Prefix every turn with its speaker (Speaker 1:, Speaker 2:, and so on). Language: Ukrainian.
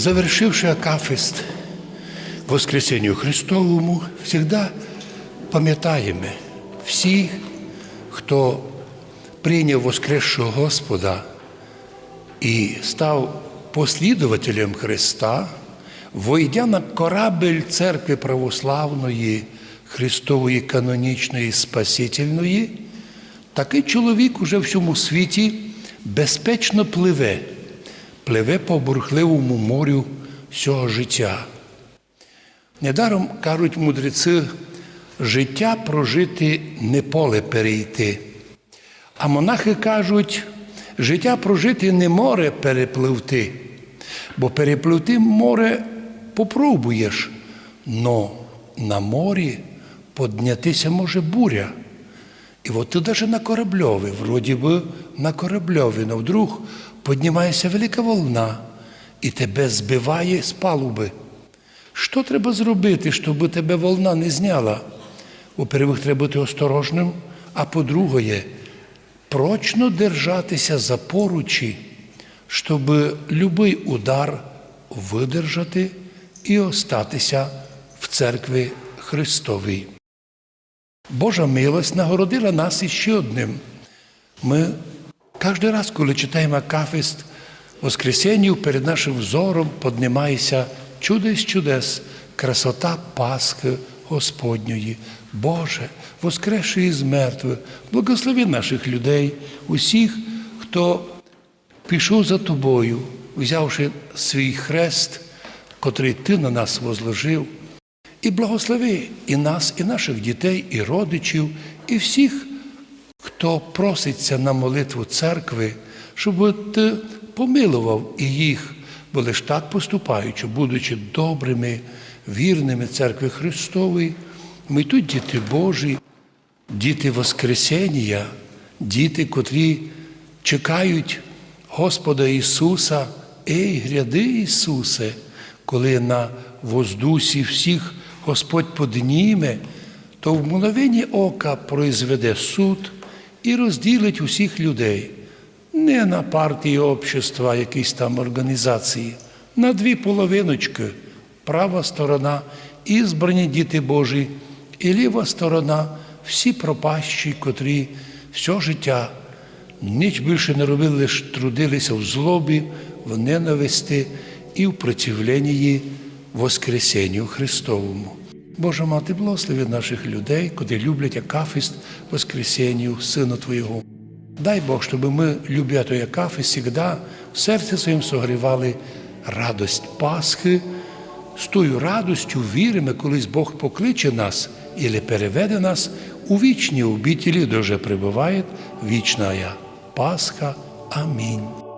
Speaker 1: завершивши Акафист Воскресенню Христовому, завжди пам'ятаємо всіх, хто прийняв Воскресшого Господа і став послідователем Христа, войдя на корабель церкви православної, Христової канонічної Спасительної, такий чоловік уже в всьому світі безпечно пливе, пливе по бурхливому морю всього життя. Недаром кажуть мудреці, життя прожити не поле перейти. А монахи кажуть, життя прожити не море перепливти, бо перепливти море попробуєш, но на морі поднятися може буря. І от ти навіть на корабльові, вроді би на корабльові, но вдруг піднімається велика волна і тебе збиває з палуби. Що треба зробити, щоб тебе волна не зняла? По-перше, треба бути осторожним, а по-друге, прочно держатися за поручі, щоб будь-який удар видержати і остатися в церкві Христовій. Божа милость нагородила нас іще одним. Ми кожен раз, коли читаємо Акафист, Воскресенню перед нашим взором піднімається чудо з чудес, красота Пасхи Господньої. Боже, воскресши із мертвих, благослови наших людей, усіх, хто пішов за тобою, взявши свій хрест, котрий ти на нас возложив. І благослови і нас, і наших дітей, і родичів, і всіх, хто проситься на молитву церкви, щоб ти помилував і їх, бо лиш так поступаючи, будучи добрими, вірними церкви Христової, ми тут діти Божі, діти Воскресення, діти, котрі чекають Господа Ісуса, ей, гряди Ісусе, коли на воздусі всіх Господь подніме, то в мгновенні ока произведе суд і розділить усіх людей. Не на партії общества, якісь там організації, на дві половиночки. Права сторона ізбрані діти Божі, і ліва сторона всі пропащі, котрі все життя ніч більше не робили, лише трудилися в злобі, в ненависті і в противленні Воскресенню Христовому. Божа мати, благослови наших людей, котрі люблять Акафист Воскресенню, Сина Твого. Дай Бог, щоб ми, любя той Акафист, завжди в серці своїм согрівали радость Пасхи, з тою радостю віримо, колись Бог покличе нас і переведе нас у вічні обітелі, де вже прибуває вічна Пасха. Амінь.